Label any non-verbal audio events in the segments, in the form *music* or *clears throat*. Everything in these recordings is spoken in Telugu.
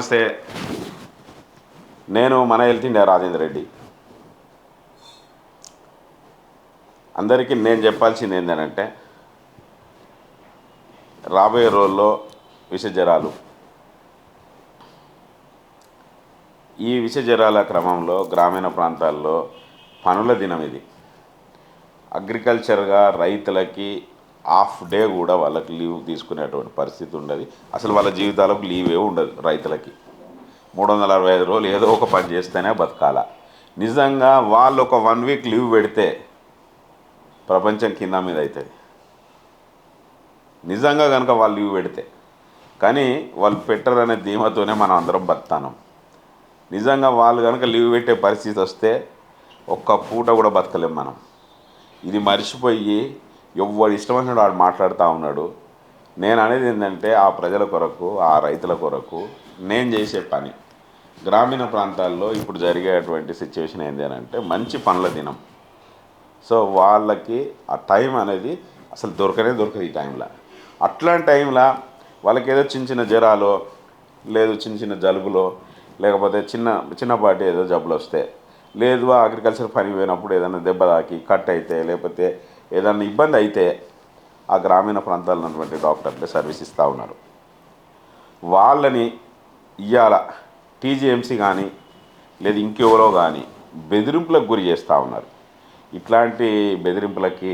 నమస్తే. నేను మన హెల్త్ ఇండియా రాజేంద్ర రెడ్డి. అందరికీ నేను చెప్పాల్సింది ఏంటంటే రాబోయే రోజుల్లో విషజ్వరాలు ఈ విషజ్వరాల క్రమంలో గ్రామీణ ప్రాంతాల్లో పనుల దినం ఇది. అగ్రికల్చర్గా రైతులకి హాఫ్ డే కూడా వాళ్ళకి లీవ్ తీసుకునేటువంటి పరిస్థితి ఉండదు. అసలు వాళ్ళ జీవితాలకు లీవే ఉండదు రైతులకి. మూడు వందల అరవై ఐదు రోజులు ఏదో ఒక పని చేస్తేనే బతకాల. నిజంగా వాళ్ళు ఒక వన్ వీక్ లీవ్ పెడితే ప్రపంచం కింద మీద అవుతుంది నిజంగా కనుక వాళ్ళు లీవ్ పెడితే. కానీ వాళ్ళు పెట్టరనే ధీమతోనే మనం అందరం బతానం నిజంగా వాళ్ళు కనుక లీవ్ పెట్టే పరిస్థితి వస్తే ఒక్క పూట కూడా బతకలేం మనం. ఇది మర్చిపోయి ఎవరు ఇష్టం వచ్చినట్టు వాడు మాట్లాడుతూ ఉన్నాడు. నేను అనేది ఏంటంటే ఆ ప్రజల కొరకు ఆ రైతుల కొరకు నేను చేసే పని. గ్రామీణ ప్రాంతాల్లో ఇప్పుడు జరిగేటువంటి సిచ్యువేషన్ ఏంటి అని అంటే మంచి పనుల దినం. సో వాళ్ళకి ఆ టైం అనేది అసలు దొరకనే దొరకదు ఈ టైంలో అట్లాంటి టైంలో వాళ్ళకి ఏదో చిన్న చిన్న జ్వరాలో లేదు చిన్న చిన్న జలుబులో లేకపోతే చిన్న చిన్నపాటి ఏదో జబ్బులు వస్తే లేదు అగ్రికల్చర్ పని పోయినప్పుడు ఏదైనా దెబ్బ తాకి కట్ అయితే లేకపోతే ఏదైనా ఇబ్బంది అయితే ఆ గ్రామీణ ప్రాంతాల్లో ఉన్నటువంటి డాక్టర్లే సర్వీస్ ఇస్తూ ఉన్నారు. వాళ్ళని ఇవాళ టీజీఎంసీ కానీ లేదా ఇంకెవరో కానీ బెదిరింపులకు గురి చేస్తూ ఉన్నారు. ఇట్లాంటి బెదిరింపులకి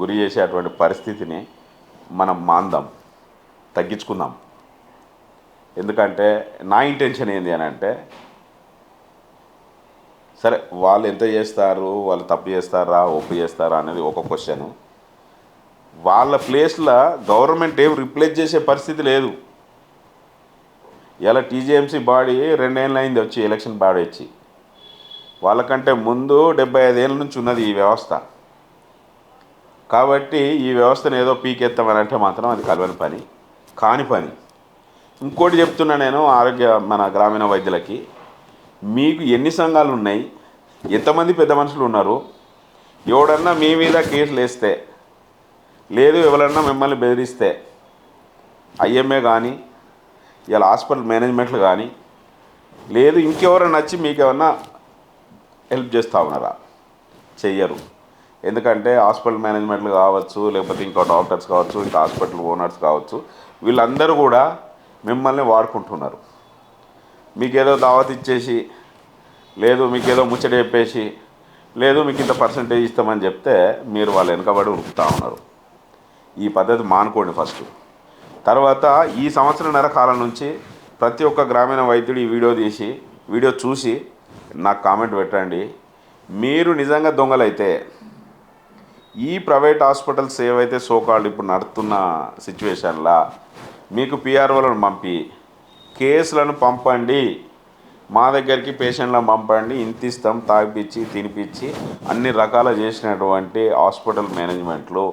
గురి చేసేటువంటి పరిస్థితిని మనం మాందాం తగ్గించుకుందాం. ఎందుకంటే నా ఇంటెన్షన్ ఏంది అని అంటే సరే వాళ్ళు ఎంత చేస్తారు? వాళ్ళు తప్పు చేస్తారా? ఒప్పు చేస్తారా? అనేది ఒక క్వశ్చను వాళ్ళ ప్లేస్లో గవర్నమెంట్ ఏం రిప్లేస్ చేసే పరిస్థితి లేదు. ఇలా టీజీఎంసీ బాడీ రెండేళ్ళు అయింది వచ్చి ఎలక్షన్ బాడీ వచ్చి. వాళ్ళకంటే ముందు డెబ్బై ఐదేళ్ళ నుంచి ఉన్నది ఈ వ్యవస్థ. కాబట్టి ఈ వ్యవస్థను ఏదో పీకెత్తామని అంటే మాత్రం అది కలవని పని కాని పని. ఇంకోటి చెప్తున్నా నేను ఆరోగ్య మన గ్రామీణ వైద్యులకి. మీకు ఎన్ని సంఘాలు ఉన్నాయి? ఎంతమంది పెద్ద మనుషులు ఉన్నారు? ఎవడన్నా మీ మీద కేసులు వేస్తే లేదు ఎవరన్నా మిమ్మల్ని బెదిరిస్తే ఐఎంఏ కానీ ఇలా హాస్పిటల్ మేనేజ్మెంట్లు కానీ లేదు ఇంకెవరైనా వచ్చి మీకు ఏమన్నా హెల్ప్ చేస్తూ ఉన్నారా? చెయ్యరు. ఎందుకంటే హాస్పిటల్ మేనేజ్మెంట్లు కావచ్చు లేకపోతే ఇంకో డాక్టర్స్ కావచ్చు ఇంకా హాస్పిటల్ ఓనర్స్ కావచ్చు వీళ్ళందరూ కూడా మిమ్మల్ని వాడుకుంటున్నారు. మీకేదో దావత్ ఇచ్చేసి లేదు మీకు ఏదో ముచ్చట చెప్పేసి లేదు మీకు ఇంత పర్సంటేజ్ ఇస్తామని చెప్తే మీరు వాళ్ళు వెనకబడి ఉరుకుతూ ఉన్నారు. ఈ పద్ధతి మానుకోండి ఫస్ట్ తర్వాత ఈ సంవత్సరంన్నర కాలం నుంచి ప్రతి ఒక్క గ్రామీణ వైద్యుడు ఈ వీడియో తీసి వీడియో చూసి నాకు కామెంట్ పెట్టండి. మీరు నిజంగా దొంగలైతే ఈ ప్రైవేట్ హాస్పిటల్స్ ఏవైతే సోకాళ్ళు ఇప్పుడు నడుస్తున్న సిచ్యువేషన్లా మీకు పిఆర్ఓలను పంపి కేసులను పంపండి. మా దగ్గరికి పేషెంట్లను పంపండి. ఇంత ఇస్తాం తాగిపించి తినిపించి అన్ని రకాల చేసినటువంటి హాస్పిటల్ మేనేజ్మెంట్లు.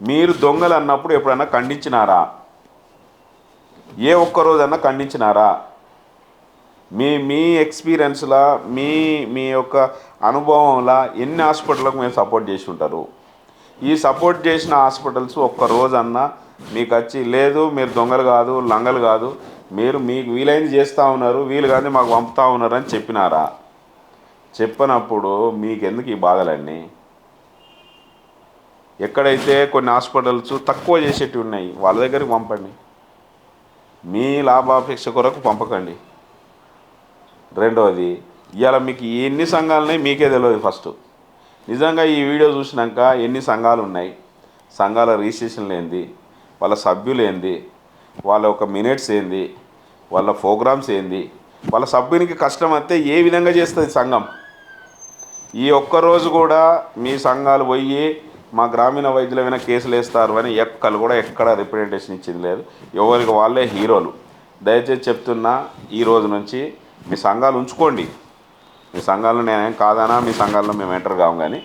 మీరు దొంగలు అన్నప్పుడు ఎప్పుడైనా ఖండించినారా? ఏ ఒక్క రోజన్నా ఖండించినారా? మీ మీ ఎక్స్పీరియన్స్లా మీ మీ యొక్క అనుభవంలా ఎన్ని హాస్పిటల్లకు మేము సపోర్ట్ చేసి ఉంటారు? ఈ సపోర్ట్ చేసిన హాస్పిటల్స్ ఒక్క రోజన్నా మీకు వచ్చి లేదు మీరు దొంగలు కాదు లంగలు కాదు మీరు మీకు వీలైంది చేస్తూ ఉన్నారు వీలు కానీ మాకు పంపుతా ఉన్నారు అని చెప్పినారా? చెప్పనప్పుడు మీకెందుకు ఈ బాధలన్నీ? ఎక్కడైతే కొన్ని హాస్పిటల్స్ తక్కువ చేసేటివి ఉన్నాయి వాళ్ళ దగ్గరికి పంపండి. మీ లాభాపేక్ష కొరకు పంపకండి. రెండవది ఇవాళ మీకు ఎన్ని సంఘాలు ఉన్నాయి మీకే తెలియదు ఫస్ట్. నిజంగా ఈ వీడియో చూసినాక ఎన్ని సంఘాలు ఉన్నాయి? సంఘాల రిజిస్ట్రేషన్లు ఏంది వాళ్ళ సభ్యులు ఏంది? వాళ్ళ ఒక మినిట్స్ ఏంది? వాళ్ళ ప్రోగ్రామ్స్ ఏంది? వాళ్ళ సభ్యునికి కష్టం అయితే ఏ విధంగా చేస్తుంది సంఘం? ఈ ఒక్కరోజు కూడా మీ సంఘాలు పోయి మా గ్రామీణ వైద్యుల మీద కేసులు వేస్తారు అని ఎక్కలు కూడా ఎక్కడ రిప్రజెంటేషన్ ఇచ్చింది లేదు. ఎవరికి వాళ్ళే హీరోలు. దయచేసి చెప్తున్నా ఈ రోజు నుంచి మీ సంఘాలు ఉంచుకోండి. మీ సంఘాలను నేనేం కాదనా మీ సంఘాలను మేము ఎంటర్ కాము కానీ.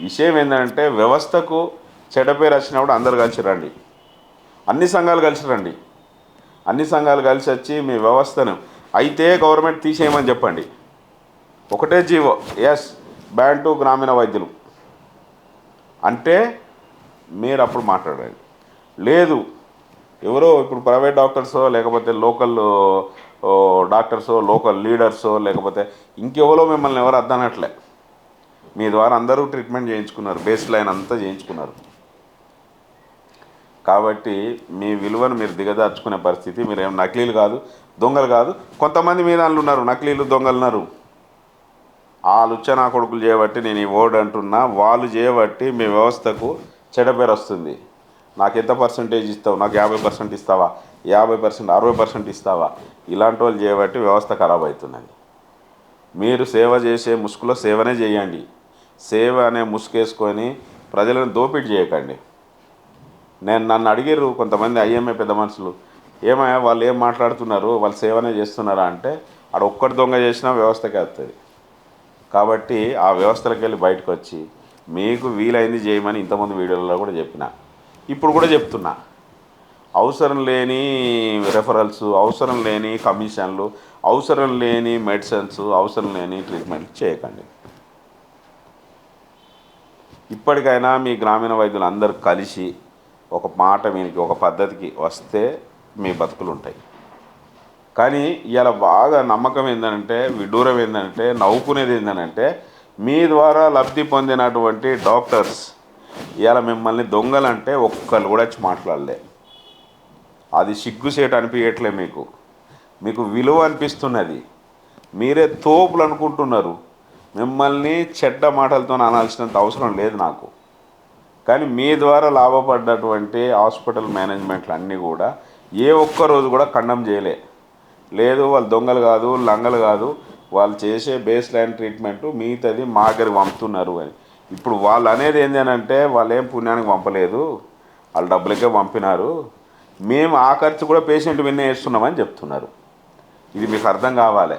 విషయం ఏంటంటే వ్యవస్థకు చెడ్డ పేరు వచ్చినప్పుడు అందరు కలిసి రండి. అన్ని సంఘాలు కలిసి రండి అన్ని సంఘాలు కలిసి వచ్చి మీ వ్యవస్థను అయితే గవర్నమెంట్ తీసేయమని చెప్పండి. ఒకటే జీవో ఎస్ బ్యాన్ టు గ్రామీణ వైద్యులు. అంటే మీరు అప్పుడు మాట్లాడండి. లేదు ఎవరో ఇప్పుడు ప్రైవేట్ డాక్టర్సో లేకపోతే లోకల్ డాక్టర్సో లోకల్ లీడర్సో లేకపోతే ఇంకెవరో మిమ్మల్ని ఎవరు అద్దనట్లే. మీ ద్వారా అందరూ ట్రీట్మెంట్ చేయించుకున్నారు బేస్ లైన్ అంతా చేయించుకున్నారు. కాబట్టి మీ విలువను మీరు దిగదార్చుకునే పరిస్థితి మీరు నకిలీలు కాదు దొంగలు కాదు. కొంతమంది మీ దాంట్లో ఉన్నారు నకిలీలు దొంగలు ఉన్నారు. ఆ లుచ్చ నా కొడుకులు చేయబట్టి నేను ఈ ఓడ్ అంటున్నా వాళ్ళు చేయబట్టి మీ వ్యవస్థకు చెడపేరు వస్తుంది. నాకు ఎంత పర్సంటేజ్ ఇస్తావు? నాకు యాభై పర్సెంట్ ఇస్తావా? యాభై పర్సెంట్ అరవై పర్సెంట్ ఇస్తావా? ఇలాంటి వాళ్ళు చేయబట్టి వ్యవస్థ ఖరాబ్ అవుతున్నది మీరు సేవ చేసే ముసుగులో సేవనే చేయండి. సేవ అనే ముసుగేసుకొని ప్రజలను దోపిడీ చేయకండి. నేను నన్ను అడిగారు కొంతమంది ఐఎంఏ పెద్ద మనుషులు ఏమయ్యా వాళ్ళు ఏం మాట్లాడుతున్నారు? వాళ్ళు సేవనే చేస్తున్నారా? అంటే ఆడ ఒక్కటి దొంగ చేసినా వ్యవస్థకే వస్తుంది కాబట్టి ఆ వ్యవస్థలకు వెళ్ళి బయటకు వచ్చి మీకు వీలైంది చేయమని ఇంతమంది వీడియోలలో కూడా చెప్పిన. ఇప్పుడు కూడా చెప్తున్నా. అవసరం లేని రెఫరల్స్ అవసరం లేని కమిషన్లు అవసరం లేని మెడిసిన్స్ అవసరం లేని ట్రీట్మెంట్ చేయకండి. ఇప్పటికైనా మీ గ్రామీణ వైద్యులు అందరూ కలిసి ఒక మాట వీనికి ఒక పద్ధతికి వస్తే మీ బతుకులు ఉంటాయి కానీ ఇలా బాగా నమ్మకం ఏంటంటే విడూరం ఏంటంటే నవ్వుకునేది ఏంటంటే మీ ద్వారా లబ్ధి పొందినటువంటి డాక్టర్స్ ఇలా మిమ్మల్ని దొంగలంటే ఒక్కళ్ళు కూడా వచ్చి మాట్లాడలే. అది సిగ్గుసేట అనిపించట్లే మీకు. మీకు విలువ అనిపిస్తున్నది. మీరే తోపులు అనుకుంటున్నారు. మిమ్మల్ని చెడ్డ మాటలతో అనాల్సినంత అవసరం లేదు నాకు. కానీ మీ ద్వారా లాభపడ్డటువంటి హాస్పిటల్ మేనేజ్మెంట్లు అన్నీ కూడా ఏ ఒక్క రోజు కూడా ఖండం చేయలే. లేదు వాళ్ళు దొంగలు కాదు లంగలు కాదు వాళ్ళు చేసే బేస్ లైన్ ట్రీట్మెంట్ మిగతాది మా దగ్గరికి పంపుతున్నారు అని. ఇప్పుడు వాళ్ళు అనేది ఏంటి అని అంటే వాళ్ళు ఏం పుణ్యానికి పంపలేదు వాళ్ళు డబ్బులకే పంపినారు. మేము ఆ ఖర్చు కూడా పేషెంట్ విన్నే వేస్తున్నామని చెప్తున్నారు. ఇది మీకు అర్థం కావాలి.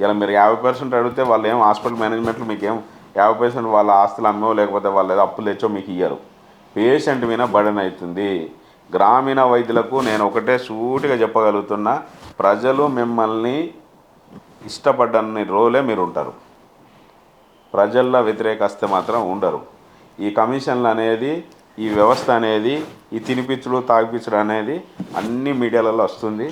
ఇలా మీరు యాభై పర్సెంట్ అడిగితే వాళ్ళు ఏం హాస్పిటల్ మేనేజ్మెంట్లు మీకు యాభై పర్సెంట్ వాళ్ళ ఆస్తులు అమ్మో లేకపోతే వాళ్ళు ఏదో అప్పులు తెచ్చో మీకు ఇయ్యరు. పేషెంట్ మీద బడన్ అవుతుంది. గ్రామీణ వైద్యులకు నేను ఒకటే సూటిగా చెప్పగలుగుతున్నా ప్రజలు మిమ్మల్ని ఇష్టపడ్డన్ని రోజులే మీరు ఉంటారు ప్రజల్లో వ్యతిరేకస్తే మాత్రం ఉండరు. ఈ కమిషన్లు అనేది ఈ వ్యవస్థ అనేది ఈ తినిపించుడు తాగిపించుడు అనేది అన్ని మీడియాలలో వస్తుంది.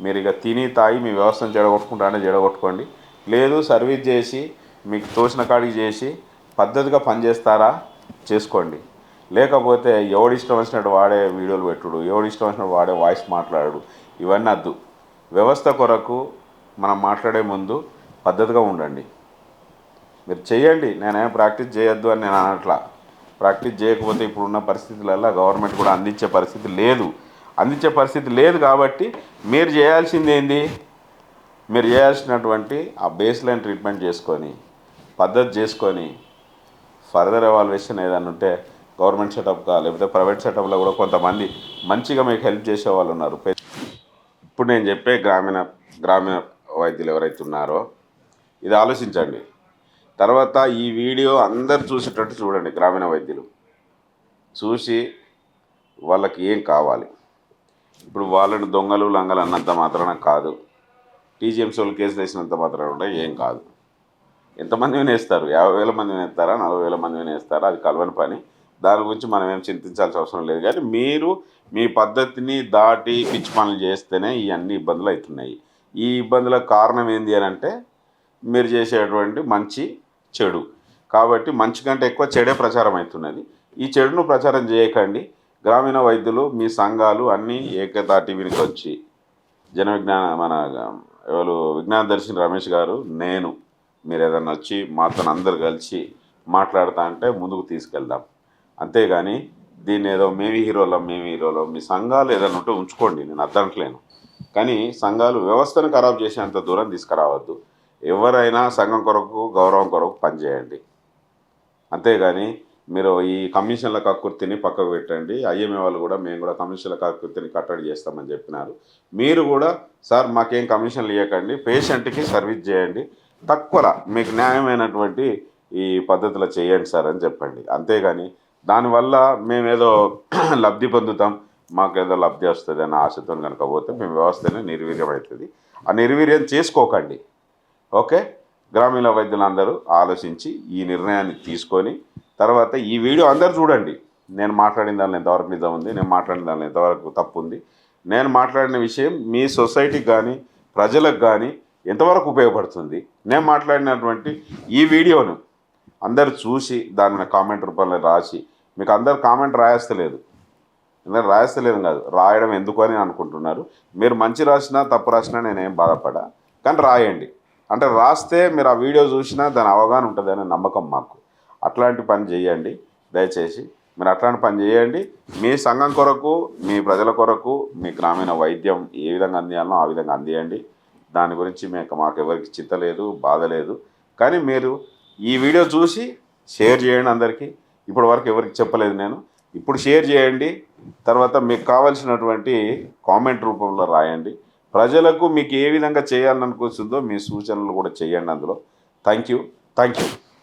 మీరు ఇక తిని తాగి మీ వ్యవస్థను చెడగొట్టుకుంటానే చెడగొట్టుకోండి లేదు సర్వీస్ చేసి మీకు తోచిన కాడికి చేసి పద్ధతిగా పనిచేస్తారా? చేసుకోండి. లేకపోతే ఎవడి ఇష్టం వచ్చినట్టు వాడే వీడియోలు పెట్టుడు ఎవడి ఇష్టం వచ్చినట్టు వాడే వాయిస్ మాట్లాడు ఇవన్నీ వద్దు వ్యవస్థ కొరకు మనం మాట్లాడే ముందు పద్ధతిగా ఉండండి. మీరు చేయండి నేనేం ప్రాక్టీస్ చేయొద్దు అని నేను అనట్లా. ప్రాక్టీస్ చేయకపోతే ఇప్పుడున్న పరిస్థితులలో గవర్నమెంట్ కూడా అందించే పరిస్థితి లేదు. అందించే పరిస్థితి లేదు కాబట్టి మీరు చేయాల్సింది ఏంది మీరు చేయాల్సినటువంటి ఆ బేస్ లైన్ ట్రీట్మెంట్ చేసుకొని పద్ధతి చేసుకొని ఫర్దర్ ఎవాల్యుయేషన్ ఏదైనా ఉంటే గవర్నమెంట్ సెటప్గా లేకపోతే ప్రైవేట్ సెటప్లో కూడా కొంతమంది మంచిగా మీకు హెల్ప్ చేసే వాళ్ళు ఉన్నారు. ఇప్పుడు నేను చెప్పే గ్రామీణ గ్రామీణ వైద్యులు ఎవరైతే ఉన్నారో ఇది ఆలోచించండి. తర్వాత ఈ వీడియో అందరు చూసేటట్టు చూడండి గ్రామీణ వైద్యులు. చూసి వాళ్ళకి ఏం కావాలి. ఇప్పుడు వాళ్ళని దొంగలు లంగలు అన్నంత మాత్రాన కాదు. టీజీఎంసీ వాళ్ళు కేసులు వేసినంత మాత్రాన ఏం కాదు. ఎంతమంది వినేస్తారు? యాభై వేల మంది వినేస్తారా? నలభై వేల మంది వినేస్తారా? అది కలవని పని. దాని గురించి మనం ఏం చింతించాల్సిన అవసరం లేదు. కానీ మీరు మీ పద్ధతిని దాటి పిచ్చి పనులు చేస్తేనే ఈ అన్ని ఇబ్బందులు అవుతున్నాయి. ఈ ఇబ్బందులకు కారణం ఏంటి అని అంటే మీరు చేసేటువంటి మంచి చెడు. కాబట్టి మంచి కంటే ఎక్కువ చెడే ప్రచారం అవుతున్నది. ఈ చెడును ప్రచారం చేయకండి. గ్రామీణ వైద్యులు మీ సంఘాలు అన్నీ ఏకతా వీరికి వచ్చి జన విజ్ఞాన మన ఎవరు? విజ్ఞాన దర్శిని రమేష్ గారు నేను. మీరు ఏదైనా వచ్చి మాతో అందరు కలిసి మాట్లాడుతా అంటే ముందుకు తీసుకెళ్దాం. అంతేగాని దీన్ని ఏదో మేము హీరోలం మేము హీరోలో మీ సంఘాలు ఏదైనా ఉంటే ఉంచుకోండి నేను అర్థంట్లేను. కానీ సంఘాలు వ్యవస్థను ఖరాబ్ చేసేంత దూరం తీసుకురావద్దు. ఎవరైనా సంఘం కొరకు గౌరవం కొరకు పనిచేయండి అంతేగాని మీరు ఈ కమిషన్ల కక్కుర్తిని పక్కకు పెట్టండి. ఐఎంఏ వాళ్ళు కూడా మేము కూడా కమిషన్ల కక్కుర్తిని కట్టడి చేస్తామని చెప్పినారు. మీరు కూడా సార్ మాకేం కమిషన్లు ఇవ్వకండి పేషెంట్కి సర్వీస్ చేయండి. తక్కువలా మీకు న్యాయమైనటువంటి ఈ పద్ధతిలో చేయండి సార్ అని చెప్పండి. అంతేగాని దానివల్ల మేమేదో *clears throat* లబ్ధి పొందుతాం మాకేదో లబ్ధి వస్తుంది అన్న ఆశతో కనుక పోతే మేము వ్యవస్థనే నిర్వీర్యం అవుతుంది ఆ నిర్వీర్యం చేసుకోకండి. ఓకే? గ్రామీణ వైద్యులందరూ ఆలోచించి ఈ నిర్ణయాన్ని తీసుకొని తర్వాత ఈ వీడియో అందరు చూడండి. నేను మాట్లాడిన దానిలో ఎంతవరకు నిజం ఉంది నేను మాట్లాడిన దానిలో ఎంతవరకు తప్పు ఉంది. నేను మాట్లాడిన విషయం మీ సొసైటీకి కానీ ప్రజలకు కానీ ఎంతవరకు ఉపయోగపడుతుంది? నేను మాట్లాడినటువంటి ఈ వీడియోను అందరు చూసి దానిని కామెంట్ రూపంలో రాసి మీకు అందరు కామెంట్ రాయస్తలేదు. నేను రాయస్తలేదు కాదు రాయడం ఎందుకు అని అనుకుంటున్నారు. మీరు మంచి రాసినా తప్పు రాసినా నేనేం బాధపడా? కానీ రాయండి. అంటే రాస్తే మీరు ఆ వీడియో చూసినా దాని అవగాహన ఉంటుంది అనే నమ్మకం మాకు. అట్లాంటి పని చేయండి. దయచేసి మీరు అట్లాంటి పని చేయండి. మీ సంఘం కొరకు మీ ప్రజల కొరకు మీ గ్రామీణ వైద్యం ఏ విధంగా అందియాలనో ఆ విధంగా అందియండి. దాని గురించి మేము మాకు ఎవరికి చింత లేదు బాధ లేదు. కానీ మీరు ఈ వీడియో చూసి షేర్ చేయండి అందరికీ. ఇప్పటి వరకు ఎవరికి చెప్పలేదు నేను. ఇప్పుడు షేర్ చేయండి. తర్వాత మీకు కావాల్సినటువంటి కామెంట్ రూపంలో రాయండి. ప్రజలకు మీకు ఏ విధంగా చేయాలని అనుకుంటుందో మీ సూచనలు కూడా చేయండి అందులో. Thank you. Thank you.